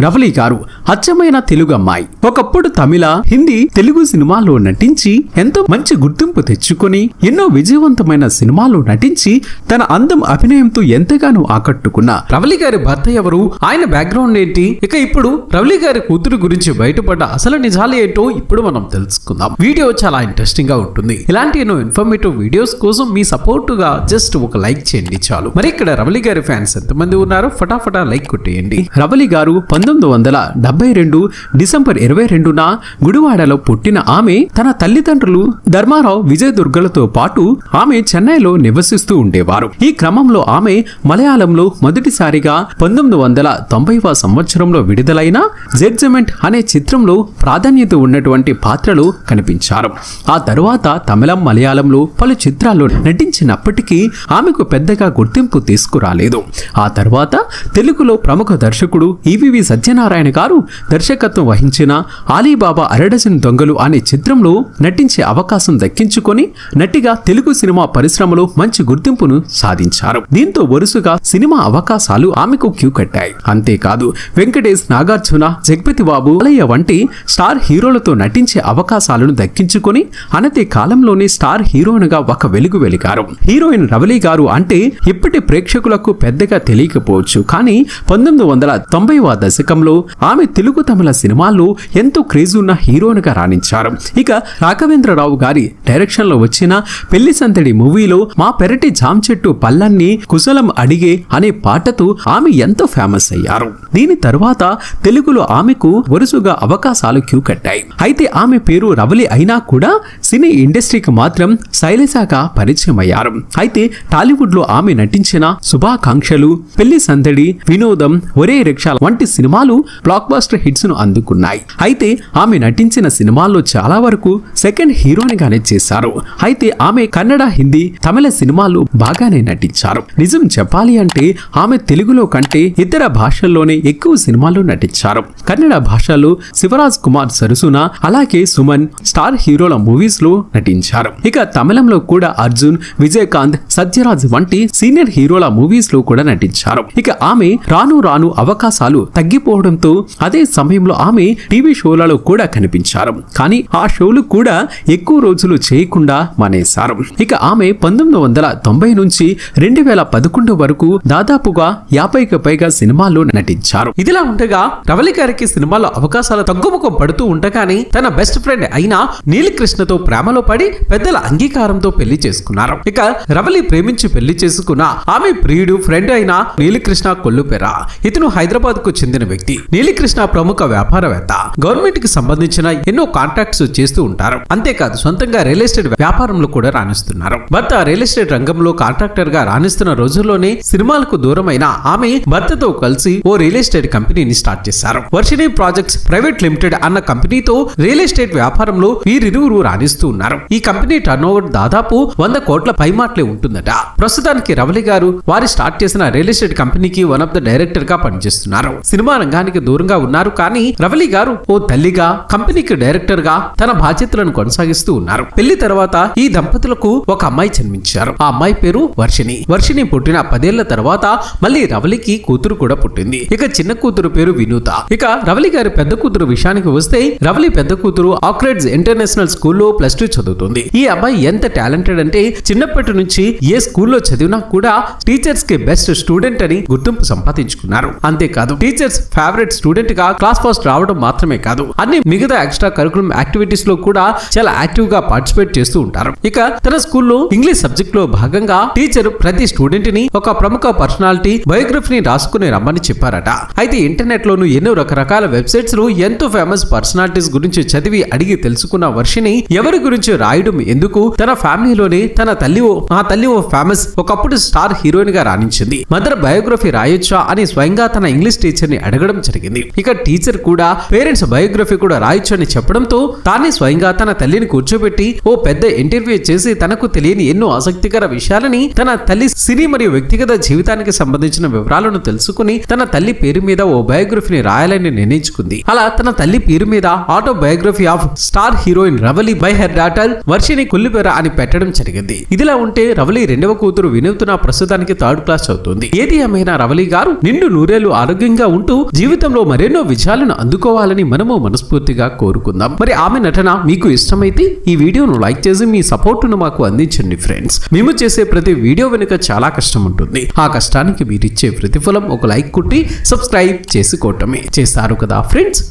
రవలి గారు అచ్చమైన తెలుగు అమ్మాయి. ఒకప్పుడు తమిళ హిందీ తెలుగు సినిమాల్లో నటించి ఎంతో మంచి గుర్తింపు తెచ్చుకొని ఎన్నో విజయవంతమైన సినిమాల్లో నటించి తన అందం అభినయంతో ఎంతగానో ఆకట్టుకున్న రవలి గారి భర్త ఎవరు? ఆయన బ్యాక్గ్రౌండ్ ఏంటి? ఇక ఇప్పుడు రవలి గారి కూతురు గురించి బయటపడ్డ అసలు నిజాలు ఏంటో ఇప్పుడు మనం తెలుసుకుందాం. వీడియో చాలా ఇంట్రెస్టింగ్గా ఉంటుంది. ఇలాంటి ఎన్నో ఇన్ఫర్మేటివ్ వీడియోస్ కోసం మీ సపోర్ట్గా జస్ట్ ఒక లైక్ చేయండి చాలు. మరి ఇక్కడ రవలి గారి ఫ్యాన్స్ ఎంతమంది ఉన్నారో ఫటాఫటా లైక్ కొట్టేయండి. రవలి గారు పంతొమ్మిది వందల డెబ్బై రెండు డిసెంబర్ ఇరవై రెండున గుడివాడలో పుట్టిన ఆమె తన తల్లిదండ్రులు ధర్మారావు విజయ్ దుర్గలతో పాటు ఆమె చెన్నైలో నివసిస్తూ ఉండేవారు. ఈ క్రమంలో ఆమె మలయాళంలో మొదటిసారిగా పంతొమ్మిది వందల తొంభైవ సంవత్సరంలో విడుదలైన జడ్జిమెంట్ అనే చిత్రంలో ప్రాధాన్యత ఉన్నటువంటి పాత్రలు కనిపించారు. ఆ తరువాత తమిళం మలయాళంలో పలు చిత్రాల్లో నటించినప్పటికీ ఆమెకు పెద్దగా గుర్తింపు తీసుకురాలేదు. ఆ తర్వాత తెలుగులో ప్రముఖ దర్శకుడు ఈవివి సత్యనారాయణ గారు దర్శకత్వం వహించిన ఆలీబాబా అరడజన్ దొంగలు అనే చిత్రంలో నటించే అవకాశం దక్కించుకొని నటిగా తెలుగు సినిమా పరిశ్రమలో మంచి గుర్తింపును సాధించారు. దీంతో వరుసగా సినిమా అవకాశాలు ఆమెకు క్యూ కట్టాయి. అంతేకాదు వెంకటేష్ నాగార్జున జగపతి బాబు అలయ్య వంటి స్టార్ హీరోలతో నటించే అవకాశాలను దక్కించుకొని అనతి కాలంలోనే స్టార్ హీరోయిన్గా ఒక వెలుగు వెలిగారు. హీరోయిన్ రవలి గారు అంటే ఇప్పటి ప్రేక్షకులకు పెద్దగా తెలియకపోవచ్చు. కానీ పంతొమ్మిది వందల తొంభైవ దశకంలో ఆమె తెలుగు తమిళ సినిమాల్లో ఎంతో క్రేజ్ ఉన్న హీరోయిన్గా రాణించారు. ఇక రాఘవేంద్రరావు గారి డైరెక్షన్లో వచ్చిన పెళ్ళి సందడి మూవీలో మా పెరటి జామ్ చెట్టు పల్లన్ని కుశలం అడిగే అనే పాటతో ఆమె ఎంతో ఫేమస్ అయ్యారు. దీని తరువాత తెలుగులో ఆమెకు వరుసగా అవకాశాలు క్యూ కట్టాయి. అయితే ఆమె పేరు రవలి అయినా కూడా సినీ ఇండస్ట్రీకి మాత్రం శైలజాగా పరిచయం అయ్యారు అయితే టాలీవుడ్లో ఆమె నటించిన శుభాకాంక్షలు పెళ్ళి సందడి వినోదం ఒరే రిక్షా వంటి సినిమాలు బ్లాక్ బ్లాక్బస్టర్ హిట్స్ను అందుకున్నాయి. అయితే ఆమె నటించిన సినిమాల్లో చాలా వరకు సెకండ్ హీరోయిన్గానే చేశారు. అయితే ఆమె కన్నడ హిందీ తమిళ సినిమాలు బాగానే నటించారు. నిజం చెప్పాలి అంటే ఆమె తెలుగులో కంటే ఇతర భాషల్లోనే ఎక్కువ సినిమాల్లో నటించారు. కన్నడ భాషలో శివరాజ్ కుమార్ సరసున అలాగే సుమన్ స్టార్ హీరోల మూవీస్లో నటించారు. ఇక తమిళంలో కూడా అర్జున్ విజయకాంత్ సత్యరాజ్ వంటి సీనియర్ హీరోల మూవీస్లో కూడా నటించారు. ఇక ఆమె రాను రాను అవకాశాలు తగ్గిపోవడంతో అదే సమయంలో ఆమె టీవీ షోలలో కూడా కనిపించారు. కానీ ఆ షోలు కూడా ఎక్కువ రోజులు చేయకుండా మానేశారు. ఇక ఆమె పంతొమ్మిది వందల తొంభై నుంచి రెండు వేల పదకొండు వరకు దాదాపుగా యాభైకి పైగా సినిమాల్లో నటించారు. ఇదిలా ఉండగా రవళి గారికి సినిమాలో అవకాశాలు తగ్గుముఖం పడుతూ ఉండగానే తన బెస్ట్ ఫ్రెండ్ అయిన నీలకృష్ణతో ప్రేమలో పడి పెద్దల అంగీకారంతో పెళ్ళి చేసుకున్నారు. ఇక రవళి ప్రేమించి పెళ్ళి చేసుకున్న ఆమె ప్రియుడు ఫ్రెండ్ అయిన నీలకృష్ణ కొల్లుపెర ఇతను హైదరాబాద్కు చెందిన వ్యక్తి. నీలకృష్ణ ప్రముఖ వ్యాపారవేత్త. గవర్నమెంట్కి సంబంధించిన ఎన్నో కాంట్రాక్ట్స్ చేస్తూ ఉంటారు. అంతేకాదు సొంతంగా రియల్ ఎస్టేట్ వ్యాపారంలో కూడా రాణిస్తున్నారు. భర్త రియల్ ఎస్టేట్ రంగంలో కాంట్రాక్టర్గా రాణిస్తున్న రోజుల్లోనే సినిమాలకు దూరమైన ఆమె భర్తతో కలిసి ఓ రియల్ ఎస్టేట్ కంపెనీని స్టార్ట్ చేశారు. వర్షిణి ప్రాజెక్ట్స్ ప్రైవేట్ లిమిటెడ్ అన్న కంపెనీతో రియల్ ఎస్టేట్ వ్యాపారంలో వీరిరువురు రాణిస్తూ ఉన్నారు. ఈ కంపెనీ టర్న్ దాదాపు వంద కోట్ల పైమాట్లే ఉంటుందట. ప్రస్తుతానికి రవలి గారు వారి స్టార్ట్ చేసిన రియల్ ఎస్టేట్ కంపెనీకి వన్ ఆఫ్ ద డైరెక్టర్గా పనిచేస్తున్నారు. సినిమా రంగానికి దూరంగా ఉన్నారు. కానీ రవలి గారు ఓ తల్లిగా కంపెనీకి డైరెక్టర్గా తన బాధ్యతలను కొనసాగిస్తూ ఉన్నారు. పెళ్ళి తర్వాత ఈ దంపతులకు ఒక అమ్మాయి జన్మించారు. ఆ అమ్మాయి పేరు వర్షిని వర్షిని పుట్టిన పదేళ్ళ తర్వాత మళ్ళీ రవలికి కూతురు కూడా పుట్టింది. ఇక చిన్న కూతురు పేరు వినూత. ఇక రవలి గారి పెద్ద కూతురు విషయానికి వస్తే రవలి పెద్ద కూతురు ఆక్రెడ్స్ ఇంటర్నేషనల్ స్కూల్లో ప్లస్ టూ చదువుతుంది. ఈ అమ్మాయి ఎంత టాలెంటెడ్ అంటే చిన్నప్పటి నుంచి ఏ స్కూల్లో చదివినా కూడా టీచర్స్కి బెస్ట్ స్టూడెంట్ అని గుర్తింపు సంపాదించుకున్నారు. అంతేకాదు టీచర్స్ ఫేవరెట్ స్టూడెంట్గా క్లాస్ ఫస్ట్ రావడం మాత్రమే కాదు. అన్ని మిగతా ఎక్స్ట్రా కరికులం యాక్టివిటీస్లో కూడా చాలా యాక్టివ్గా పార్టిసిపేట్ చేస్తూ ఉంటారు. ఇక తన స్కూల్లో ఇంగ్లీష్ సబ్జెక్ట్లో భాగంగా టీచర్ ప్రతి స్టూడెంట్ని ఒక ప్రముఖ పర్సనాలిటీ బయోగ్రఫీని రాసుకుని రమ్మని చెప్పారట. అయితే ఇంటర్నెట్ లోను ఎన్నో రకరకాల వెబ్సైట్స్లో ఎంతో ఫేమస్ పర్సనాలిటీస్ గురించి చదివి అడిగి తెలుసుకున్న వర్షిని ఎవరి గురించి రాయడం ఎందుకు? తన ఫ్యామిలీలోనే తన తల్లి ఓ- ఆ తల్లి ఓ ఫేమస్ ఒకప్పుడు స్టార్ హీరోయిన్గా రాణించింది. మదర్ బయోగ్రఫీ రాయొచ్చా అని స్వయంగా తన ఇంగ్లీష్ టీచర్ని అడగడం జరిగింది. ఇక టీచర్ కూడా పేరెంట్స్ బయోగ్రఫీ కూడా రాయొచ్చు అని చెప్పడంతో తానే స్వయంగా తన తల్లిని కూర్చోబెట్టి ఓ పెద్ద ఇంటర్వ్యూ చేసి తనకు తెలియని ఎన్నో ఆసక్తికర విషయాలని తన తల్లి సినీ మరియు వ్యక్తిగత జీవితానికి సంబంధించిన వివరాలను తెలుసుకుని తన తల్లి పేరు మీద ఓ బయోగ్రఫీని రాయాలని నిర్ణయించుకుంది. అలా తన తల్లి పేరు మీద autobiography of star heroine Ravali by her daughter Varshini కుల్లిపెర అని పెట్టడం జరిగింది. ఇదిలా ఉంటే రవలి రెండవ కూతురు వినూత్న ప్రస్తుతానికి థర్డ్ క్లాస్ చదువుతుంది ఏది ఏమైనా రవలి గారు నిండు నూరేళ్ళు ఆరోగ్యంగా ఉంటూ జీవితంలో మరెన్నో ఎన్నో విజయాలను అందుకోవాలని మనము మనస్ఫూర్తిగా కోరుకుందాం. మరి ఆమె నటన మీకు ఇష్టమైతే ఈ వీడియోను లైక్ చేసి మీ సపోర్టును మాకు అందించండి ఫ్రెండ్స్. మేము చేసే ప్రతి వీడియో వెనుక చాలా కష్టం ఉంటుంది. ఆ కష్టానికి మీరిచ్చే ప్రతిఫలం ఒక లైక్ కుట్టి సబ్స్క్రైబ్ చేసుకోవటమే. చేస్తారు కదా ఫ్రెండ్స్?